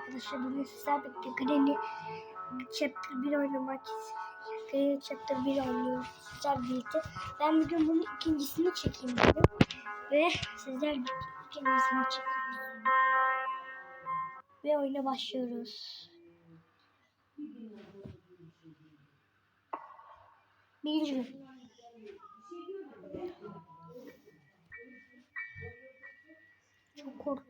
arkadaşlar bugün sizler birlikte Granny Chapter 1 oynamak Granny Chapter 1 oynuyoruz sizler birlikte. Ben bugün bunun ikincisini çekeyim dedim. Ve sizler ikincisini çekeyim. Ve oyuna başlıyoruz. Birinci gün. Çok korkunç.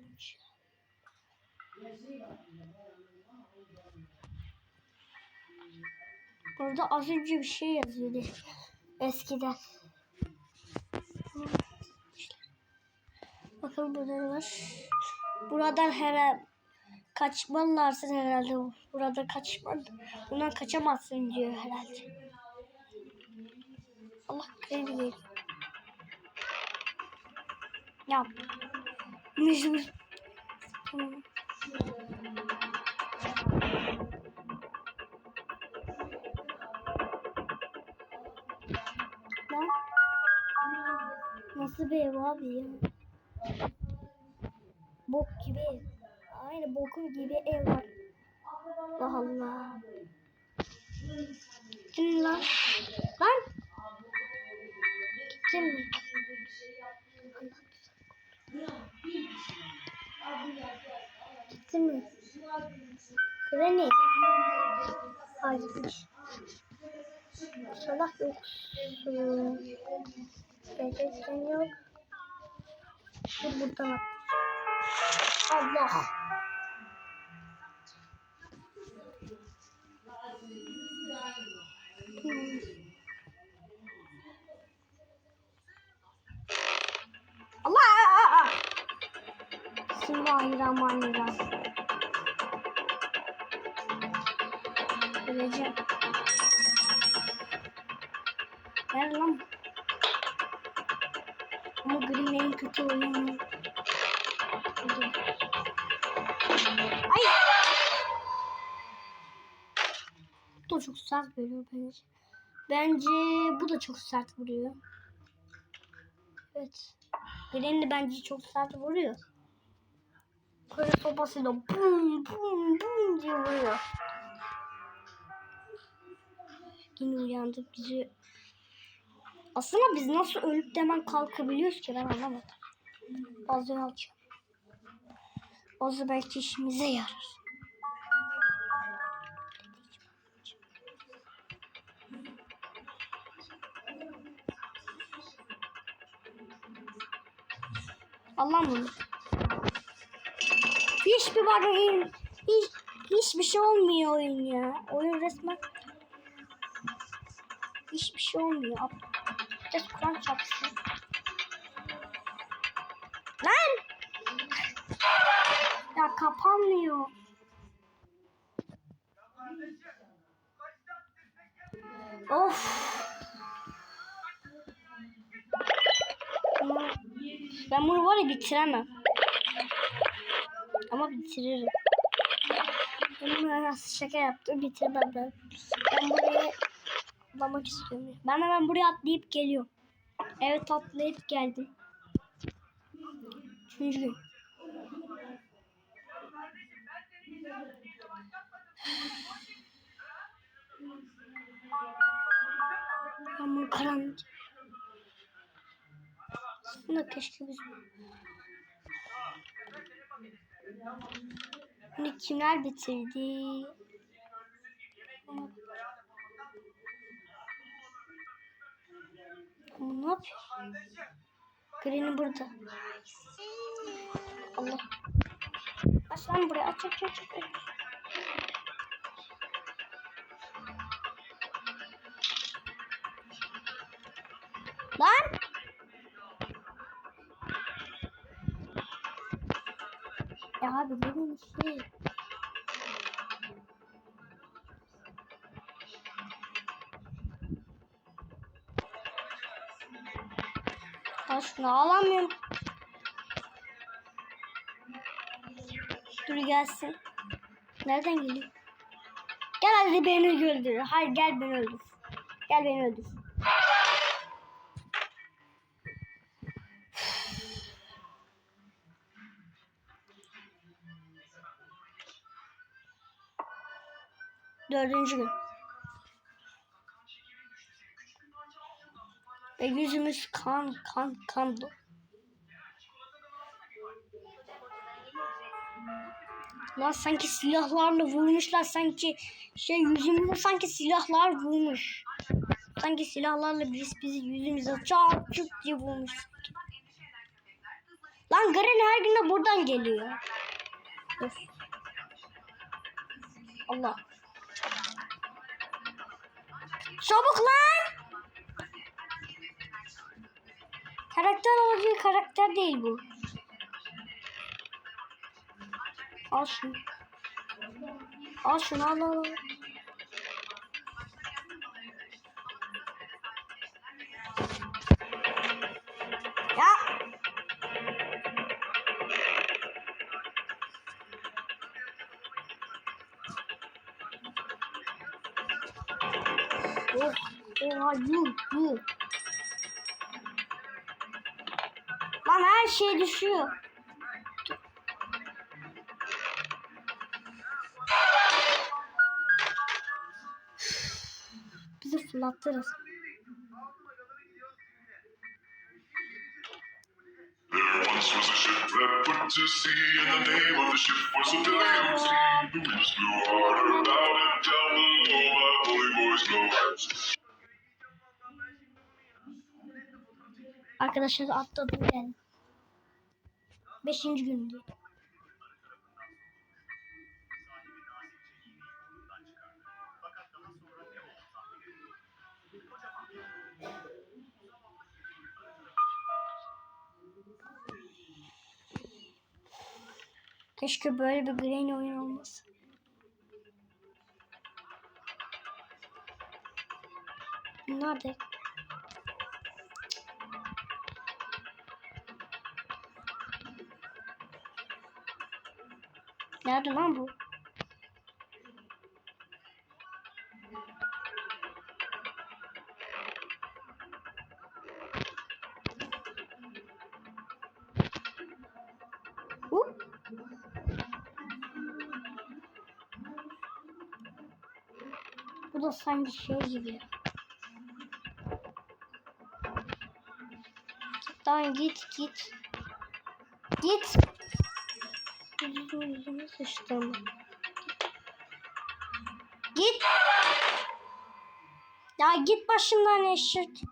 Orada az önce bir şey yazıyordu. Eskiden. Bakın burada var. Buradan herhalde kaçmalılarsa herhalde. Burada kaçmalı. Bundan kaçamazsın diyor herhalde. Allah kredi Ya. Mecbur. Tamam. Nasıl bir ev abi ya? Bok gibi ev. Aynı bokum gibi ev var. Allah Allah. Gittin lan. Lan. Gittin mi? Gittin mi? Granny. Ay Salak yoksun. Gerçekten yok. Dur buradan at. Allah. Allah! Bismillahirrahmanirrahim. Öleceğim. Ver lan. Ama Green en kötü oyunu. Ay! Bu da çok sert vuruyor bence. Bence bu da çok sert vuruyor. Evet. Green de bence çok sert vuruyor. Kore sopasıyla bum bum bum diye vuruyor. Yine uyandık bizi. Aslında biz nasıl ölüp de hemen kalkabiliyoruz ki ben anlamadım. Bazen alacağım. Zaman belki işimize yarar. Allah'ım bunu. Hiçbir bakayım. Hiç, hiçbir şey olmuyor oyun ya. Oyun resmen hiçbir şey olmuyor. Abdest Kur'an çarpsın. Lan! Ya kapanmıyor. Of. Ben bunu var ya bitiremem. Ama bitiririm. Ben şaka yaptım bitiremem ben. Ben buraya atlamak istiyorum. Ben hemen buraya atlayıp geliyorum. Evet atlayıp geldim. Üçüncü gün. Ama karanlık. Aslında keşke biz... Bunu kimler bitirdi? Ama ne yapıyor? Green'i burada. Allah. Aç lan buraya. Aç aç aç. aç. Lan! Ya abi benim şey... Ben şunu alamıyorum. Dur gelsin. Nereden geliyor? Gel hadi beni öldür. Hayır gel beni öldür. Gel beni öldür. Dördüncü gün. Ve yüzümüz kan kan kan. Lan sanki silahlarla vurmuşlar sanki şey yüzümüze sanki silahlar vurmuş. Sanki silahlarla biz bizi yüzümüze çat çut diye vurmuş. Lan Garen her gün de buradan geliyor. Dur. Allah. Çabuk lan! Karakter olacağı karakter değil bu. Al şunu. Al şunu al al. Ya. Oh, oha yuh yuh. Lan her şey düşüyor. Bizi fırlattırız. Arkadaşlar atladım geldim. Beşinci gündü. Keşke böyle bir Granny oyun olmasa. Nerede? Nerede lan bu? Bu da sanki şey gibi. Git lan git git. Git. Yüzüme sıçtım. Git. Ya git başımdan eşek.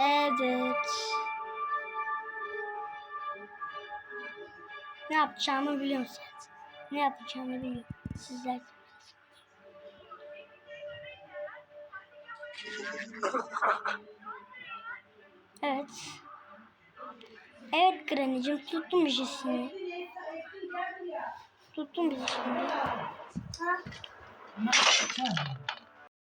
Evet. Ne yapacağımı biliyorum zaten. Ne yapacağımı biliyorum. Sizler. Evet. Evet Granny'cim tuttum bizi şimdi. Tuttum bizi şimdi.